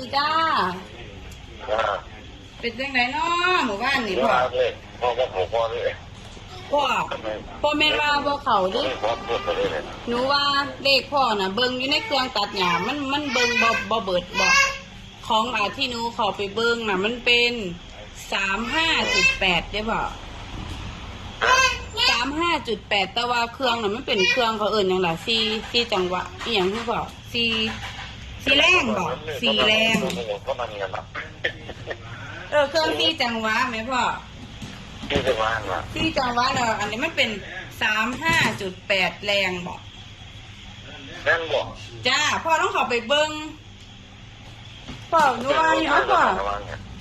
ดีจ้าอ่าเป็นจังไดเนาะหมู่บ้านนี่เดี๋ยวพ่อเอาเลยพ่อก็ผมพ่อเลยพ่อทำไมพ่อแม่นว่าบ่เข้าดิไม่พ่อพูดไปเลยเนี่ยหนูว่าเลขพ่อน่ะ เบิ่งอยู่ในเครื่องตัดหญ้ามันมันเบิ่งบ่บ่เบิดบ่ของอ่าที่หนูเข้าไปเบิ่งน่ะ มันเป็น35.8ได้บ่35.8แต่ว่าเครื่องน่ะมันเป็นเครื่องเขาเอิ้นหยังล่ะ4 4จังหวะอีหยังคือบ่4 4แรงบ่4แรงก็มันเงินแบบเออเครื่องสี่จังหวะไหมพ่อที่จะว่างอะสี่จังหวะเนาะอันนี้มันเป็นสามห้าจุดแปดแรงบอกนั่นบอกจ้าพ่อต้องเข้าไปเบิ้งพ่อหนูว่าอยู่นะพ่อ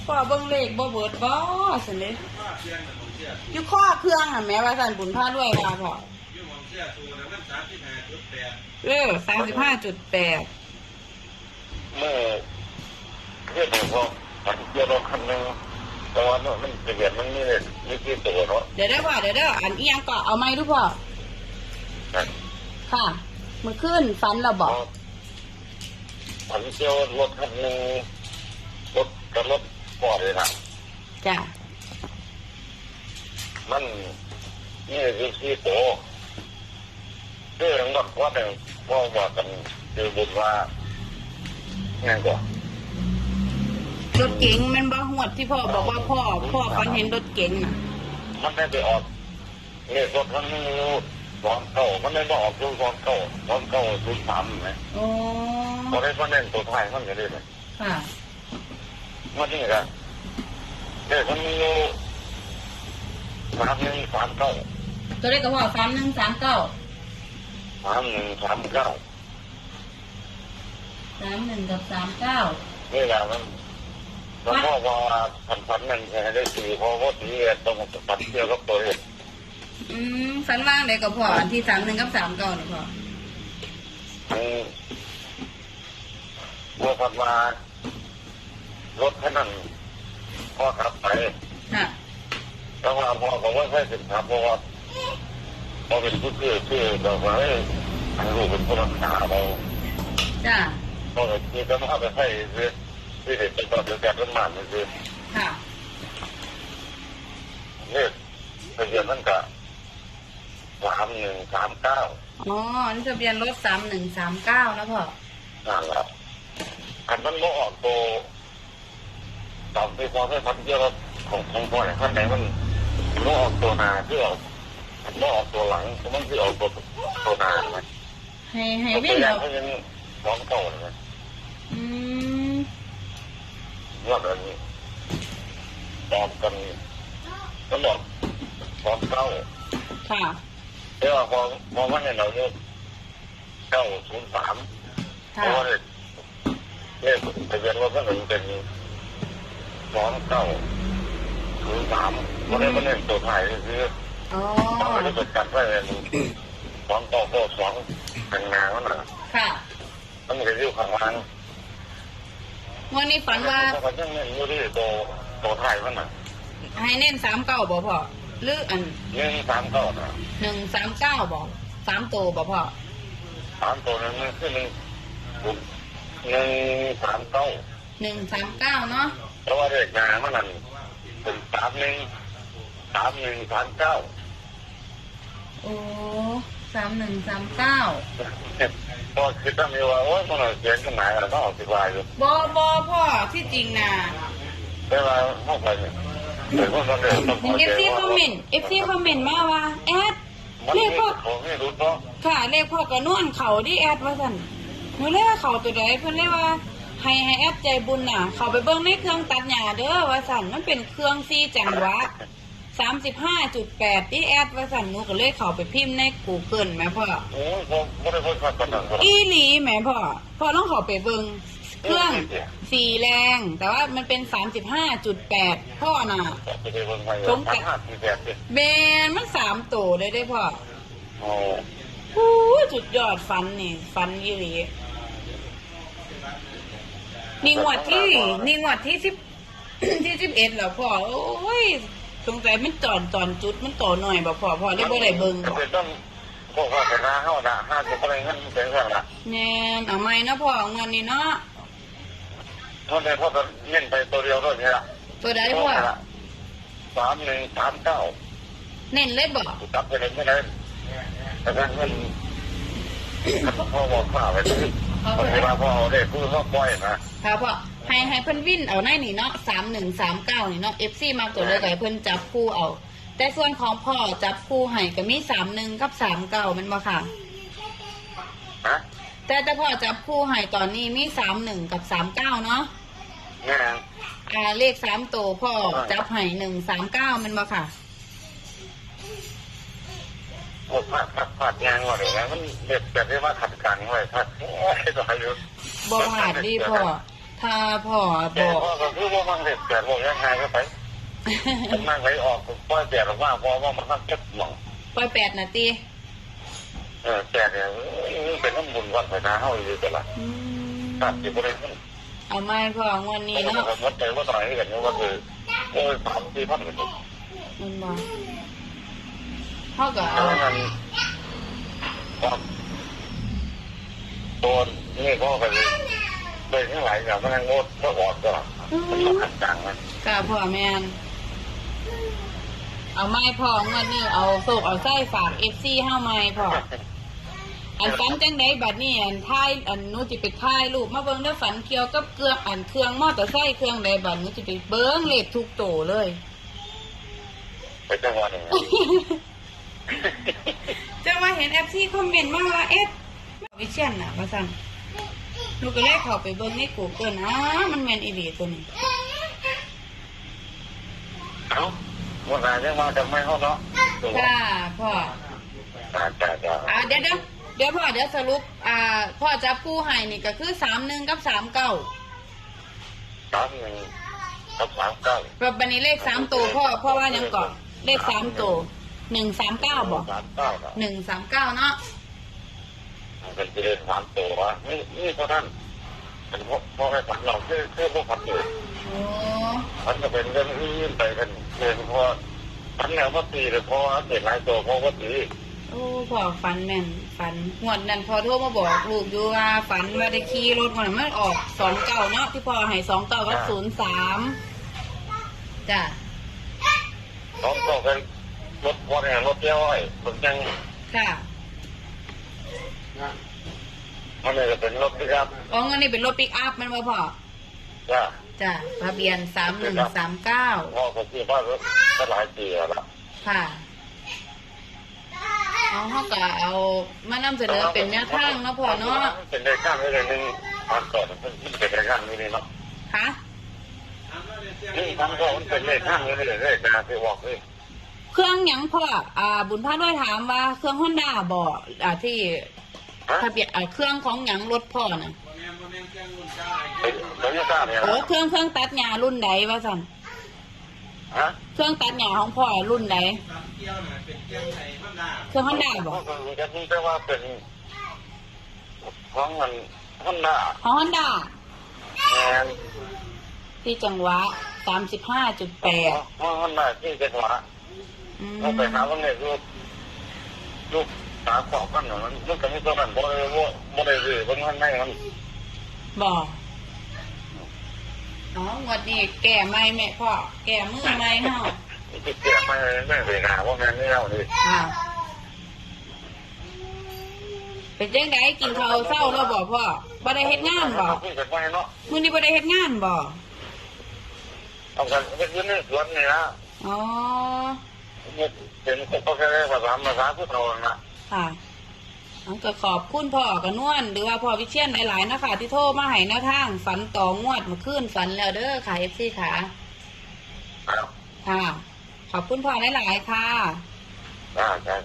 พ่อเบิ้งเลขบ่เบิดบ่สิเลยอยู่ข้อเครื่องอะแม่ว่าสันบุญพาด้วยว่าพ่อเออสามสิบห้าจุดแปด เมื่อเรื่องของพ่อขันเซียวกับคันนึงแต่ว่ามันจะเห็นมันนี่เลยนี่คือตัวเนาะเดี๋ยวได้อพ่อเดี๋ยวได้ออันอียงก็เอาไหมทุกพ่อค่ะเมื่อคืนฝันเราบอกขันเกี่ยวรถคันนึงรถกับรถปอดเลยนะจ้ามันนี่คือที่ตัวเรื่องแบบว่าแต่พ่อว่ากันคือบุญว่า ไงก่อนรถเก๋งแมันบ่หวดที่พ่อบอกว่าพ่อ พ่อฝันเห็นรถเก๋งน่ะมันได้ไปออกเนี่ยรถมันไม่รู้สองเก้ามันได้มาออกรูสองเก้าสองเก้าศูนย์สามไหมโอ้ตอนนี้มันเล่นตัวไทยมันก็ได้เลยค่ะมันนี่กันเนี่ยมันไม่รู้สามหนึ่งสามเก้าตัวเลขกับพ่อสามหนึ่งสามเก้าสามหนึ่งสามเก้า สามหนึ่งกับสามเก้านี่แหละมันแล้วพ่อว่าพันพันนั่นได้สี่พอว่าสี่ตรงปัดเดียวกับตัวเองอืมฝันว่างเลยกับพ่ออันที่สามหนึ่งกับสามเก้านี่พ่ออืมพวกพันมารถคันนั้นพ่อขับไปค่ะแล้วว่าพ่อบอกว่าใช่สินค้าเพราะว่าพอเป็นผู้ชื่อชื่อแบบว่าให้ทางลูกเป็นผู้รักษาเราจ้า พอที่จะมาไปให้คือที่เด็กเป็นตอนเดียวกันต้นมันคือค่ะ เนี่ยทะเบียนนั่นก็สามหนึ่งสามเก้าอ๋อนี่ทะเบียนรถสามหนึ่งสามเก้าแล้วพ่อ นั่นแหละอันมันไม่ออกตัวตอนที่พอให้พันเยอะของของพ่อเนี่ยท่านไหนมันมันออกตัวนาที่ออกมันไม่ออกตัวหลังมันที่ออกตัวตัวนาไหมให้ให้ให้วิ่งแล้แล้ววเขายัง ร้องเก่าเลยอืมว่าแบบนี้ตอบกันก็บอกร้องเก่าค่ะเดี๋ยวพอพอวันนี้เราเนี่ยเก้าศูนย์สามเพค่ะราะว่าเนี่ยเนี่ยทะเบียนรถก็หนึ่งเป็นสองเก้าศูนย์สามวันนี้มันเล่นตัวไทยคือ อ๋อมันจะเป็นการไฟสองเก้าเก้าสองเป็นงานมันน่ะค่ะ มันจะอยู่ข้างล่างวันนี้ฝันว่าถ้ามันยังเล่นอยู่ที่ตัวตัวไทยมันน่ะให้เน้นสามเก้าบ่พ่อหรืออันหนึ่งสามเก้าน่ะหนึ่งสามเก้าบ่สามตัวบ่พ่อสามตัวนั้นมันคือหนึ่งหนึ่งสามเก้าหนึ่งสามเก้าเนาะเพราะว่าเด็กงานมันนั่นเป็นสามหนึ่งสามหนึ่งสามเก้าโอ้สามหนึ่งสามเก้า พอคิดว่ามีว่าโอ้ยมันเขียนกันไหนอะไรต้องออกสิบลายอยู่บอบอพ่อที่จริงนะเวลาเข้าไปเนี่ยเดี๋ยวมันเดินต้องคอยเอฟเจซีอคอมเมนต์เอฟซีคอมเมนต์มาว่าแอดมันเรีมียกพ่อของไม่รู้เนาะค่ะเรียกพ่อกระนวนเขาดิแอดว่าสั่นหนูเรียกว่าเขาตัวใดเพิ่นเรียกว่าให้ให้แอดใจบุญน่ะ เขาไปเบิ่งในเครื่องตัดหญ้าเด้อว่าสั่นมันเป็นเครื่องซีจังหวะ สามสิบห้าจุดแปดที่แอดว่าสั่นหนูก็เลยเขาไปพิมพ์ในกูเกิลแหม่พ่อ โอ้ยผมไม่ได้พูดความกันนั่นหรอกอีหลีแหม่พ่อพ่อต้องเขาไปเบิ่งเครื่องสีแรง แต่ว่ามันเป็นสามสิบห้าจุดแปดพ่อน่ะ ไปเจอคนใหม่สามห้าสี่แปดสิเบนมันสามตัวได้ได้พ่อโอ้หูจุดยอดฟันนี่ฟันยี่หลีนี่งวดที่นี่งวดที่สิบ ที่สิบเอ็ดแล้วพ่อ โอ้ย สงสัยมันจอนจอนจุดมันต่อหน่อยบ่พ่อพ่อได้บ่ได้เบิ่งบ่จะต้องพวกเขาเป็นหน้าเข้าหน้าห้าสิบอะไรเงี้ยเป็นเรื่องละแน่นเอาไหมเนาะพ่องวดนี้เนาะเพราะในพ่อจะเน้นไปตัวเดียวด้วยเนี่ยตัวใดพ่อสามหนึ่งสามเก้าเน้นเลยบ่จับไปเลยไม่ได้แต่ถ้าเงินพ่อบอกข้าไปที่เวลาพ่อเอาได้พูดก็ปล่อยนะค่ะพ่อให้ให้เพิ่นวินเอาในนี่เนาะสามหนึ่งสามเก้านี่เนาะเอฟซีมาตัวเลยไก่เพิ่นจับคู่เอา แต่ส่วนของพ่อจับคู่ให้ก็มีสามหนึ่งกับสามเก้ามันบ่ค่ะฮะแต่แต่พ่อจับคู่ให้ตอนนี้มีสามหนึ่งกับสามเก้าเนาะแม่อ่าเลขสามตัวพ่อจับให้หนึ่งสามเก้ามันบ่ค่ะ กผัดผัดผัดงานว่าเลยนะมันเด็ดแบบที่ว่าขัดกันไว้ผัดให้ต่ออายุบ่ผ่านดีพ่อถ้าพ่อแต่บอกพ่อก็คือว่ามันเด็ดแต่บอกยังไงก็ไปมันนั่งไปออกปล่อยแต่หรือว่าเพราะว่ามันต้องเก็บหมองปล่อยแปดนาทีเออแต่เนี่ยเป็นน้ำบุญวัดไปนาเฮาอยู่แต่ละอืมตัดอยู่บริเวณเอาไม่พ่องวันนี้เนาะวัดใจว่าตอนนี้กันเนี่ยว่าคือโอ้ยสามสี่พันกันมันบ่พ่อก็ เพราะเอางั้นตัวนี่ก็ไปเลยทั้งหลายอย่างมันงดก็ออกก็มันต้องขัดจังนะค่ะพ่อแม่นเอาไม่พ่องวันนี้เอาโศกเอาไส้ฝากเอฟซีเฮ้าไม่พ่ออันฝันจังไดบัดนี้อันท้ายอันหนูจิไปถ่ายรูปมาเบิ่งเด้อฝันเกี่ยวกับเครื่องอันเครื่องมอเตอร์ไซค์เครื่องใดบัดหนูจิไปเบิ่งเลขทุกโตเลย ไปจังหวัดหนึ่ง จะมาเห็นแอปซี่คอมเมนต์มาว่าเอ๊ะวิเชียนน่ะว่าซั่นหนูก็เลยเข้าไปเบิ่งใน Google อ้ามันแม่นอีหลีตัวนี้เอ้าวันไหนยังมาจะไม่เข้าเนาะค่ะพ่อจ้าจ้าจ้าอ่าเดี๋ยวเดี๋ยวเดี๋ยวพ่อเดี๋ยวสรุป อ่า พ่อจับคู่ให้นี่ก็คือ31กับ39สามหนึ่งกับสามเก้าแบบบัดนี้เลขสามตัวพ่อพ่อว่าหยังก่อน เลขสามตัว 139บ่สามเก้าเนาะ139เนาะเป็นจะเดินสามตัวนี่นี่เพราะท่านเป็นพวกพ่อแม่ฝันเราคือคือพวกฝันอยู่โอ้มันจะเป็นเรื่องที่ยื่นไปกันเรื่องเพราะฝันแล้วก็ตีเลยเพราะว่าเด็กหลายตัวเพราะว่าตีโอ้พ่อฝันแม่นฝันงวดนั้นพอโทรมาบอกลูกอยู่ว่าฝันว่าได้ขี่รถมันมันออกสองเก้าเนาะที่พ่อให้สองเก้ากับศูนย์สามจ้ะน้องก็เป็น รถพ่อเนี่ยรถเย้อยผมยังค่ะมันเลยจะเป็นรถที่ครับอ๋อเงินนี่เป็นรถปิกอัพแมันบ่พ่อจ้าจ้ะทะเบียนสามหนึ่งสามเก้าพ่อก็คิดว่ารถก็หลายปีแล้วล่ะค่ะเอาเขาก็เอามานำเสนอเป็นแนวทางเนาะพ่อเนาะเป็นได้ข้ามไม่ได้หนึ่งตอนก่อนมันเป็นได้ข้ามไม่ได้เนาะค่ะนี่ทำก็มันเป็นได้ข้ามไม่ได้เลยแต่ไปบอกเลย เครื่องหยังพ่ออ่าบุญพาด้วยถามว่าเครื่องฮอนด้าบ่อ่าที่ฮะทะเบียนอ่าเครื่องของหยังรถพ่อน่ะเดี๋ยวจะทราบเนี่ยโอ้เครื่องเครื่องตัดหญ้ารุ่นใดว่าสั่นฮะเครื่องตัดหญ้าของพ่อรุ่นใดเครื่องฮอนด้าบ่ก็คือจะนี่แปลว่าเป็นของมันฮันด้าของฮอนด้าแอนที่จังหวะสามสิบห้าจุดแปดของฮันด้าที่เป็นหัวอื มเราไปหาว่าเนี่ยรูปรูปสาขอบกันหน่อยมันมันก็มีตัวนั้นบ่ได้ว่าบ่ได้เลยบางมันไม่มันบ่อ๋องวดนี้แก่ไม่แม่พ่อแก่มือไม่เฮาติดเตียไม่ไม่ไปหาว่าแม่นี่เอาดิอ่าเป็นจังไดกินข้าวเช้าแล้วบ่พ่อบ่ได้เฮ็ดงานบ่คุยกันไว้เนาะมื้อนี้บ่ได้เฮ็ดงานบ่เอากันเป็นยืนในสวนนี่นะอ๋อ เป็นก็แค่ภาษาภาษาพุทธเรานะค่ะอันก็ขอบคุณพ่อกับนวลหรือว่าพ่อวิเชียนหลายๆนะคะที่โทรมาให้แนวทางฝันต่องวดเมาขึ้นฝันแล้วเด้อค่ะ FC ค่ะครับค่ะ ขอบคุณพ่อหลายๆค่ะอ่าใช่